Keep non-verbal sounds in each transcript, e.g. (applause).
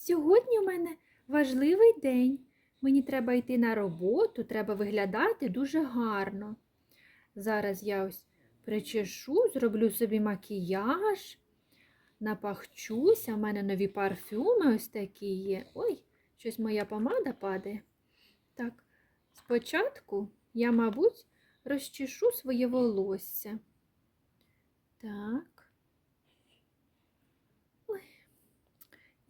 Сьогодні у мене важливий день. Мені треба йти на роботу, треба виглядати дуже гарно. Зараз я ось причешу, зроблю собі макіяж, напахчуся. У мене нові парфюми ось такі є. Ой, щось моя помада падає. Так, спочатку я, мабуть, розчешу своє волосся. Так. Ой,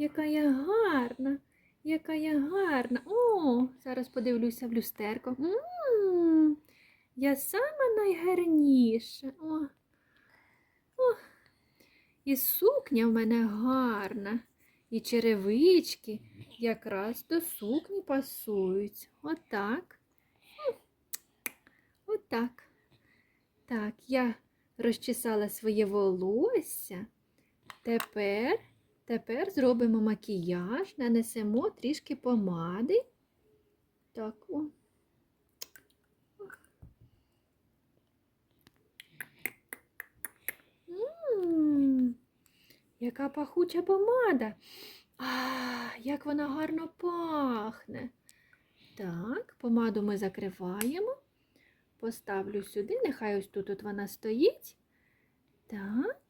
яка я гарна, яка я гарна. О, зараз подивлюся в люстерко. М, Я сама найгарніша. О, о. І сукня в мене гарна, і черевички якраз до сукні пасують. Отак. Отак. Так, я розчесала своє волосся. Тепер, тепер зробимо макіяж, нанесемо трішки помади. Так, о. М, Яка пахуча помада. А, як вона гарно пахне. Так, помаду ми закриваємо. Поставлю сюди, нехай ось тут от вона стоїть. Так.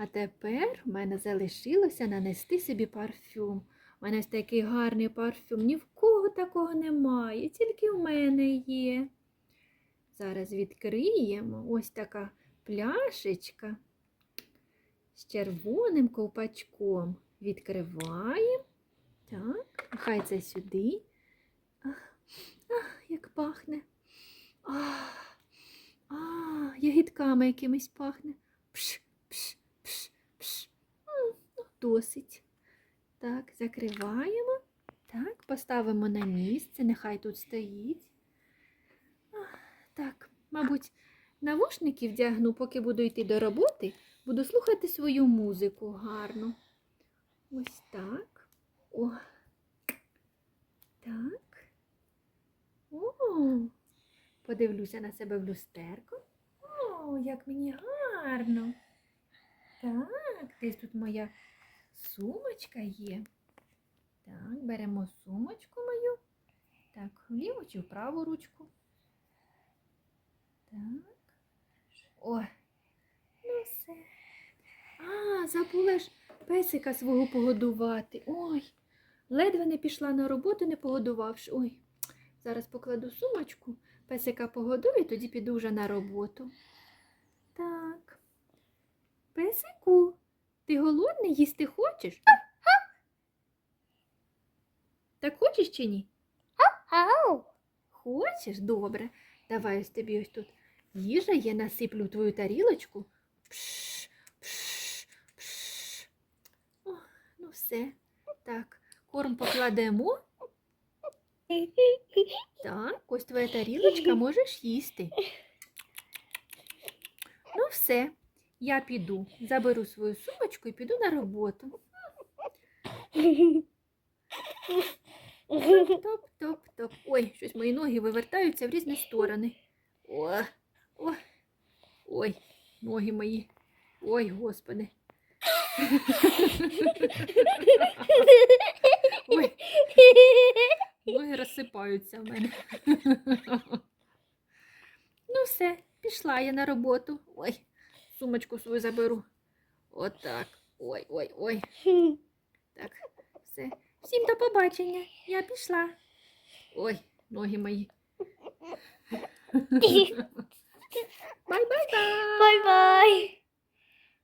А тепер в мене залишилося нанести собі парфюм. У мене ось такий гарний парфюм. Ні в кого такого немає, тільки в мене є. Зараз відкриємо ось така пляшечка з червоним ковпачком. Відкриваємо. Так, нехай це сюди. Ах, ах, як пахне. Ах, а, ягідками якимись пахне. Пш, Досить. Так, закриваємо. Так, поставимо на місце, нехай тут стоїть. Так, мабуть, навушники вдягну, поки буду йти до роботи, буду слухати свою музику гарно. Ось так. О. Так. О. Подивлюся на себе в люстерко. О, як мені гарно. Так, десь тут моя сумочка є. Так, беремо сумочку мою. Так, в ліву чи в праву ручку. Так. О, ну все. А, забула ж песика свого погодувати. Ой, ледве не пішла на роботу, не погодувавши. Ой, зараз покладу сумочку. Песика погодую, тоді піду вже на роботу. Так. Песику, ти голодний їсти хочеш? Так хочеш чи ні? Хочеш? Добре. Давай ось тобі ось тут їжа є, насиплю в твою тарілочку. Пш, пш, пш. О, ну все. Так, корм покладемо. Так, ось твоя тарілочка, можеш їсти. Ну, все, я піду, заберу свою сумочку і піду на роботу. Топ-топ-топ. Ой, щось мої ноги вивертаються в різні сторони. О, о, ой, ноги мої. Ой, господи. Ноги розсипаються в мене. Ну, все, пішла я на роботу. Ой, сумочку свою заберу. Отак. Ой, ой, ой. Так, все. Всім до побачення. Я пішла. Ой, ноги мої. (laughs) Бай-бай-бай. Bye.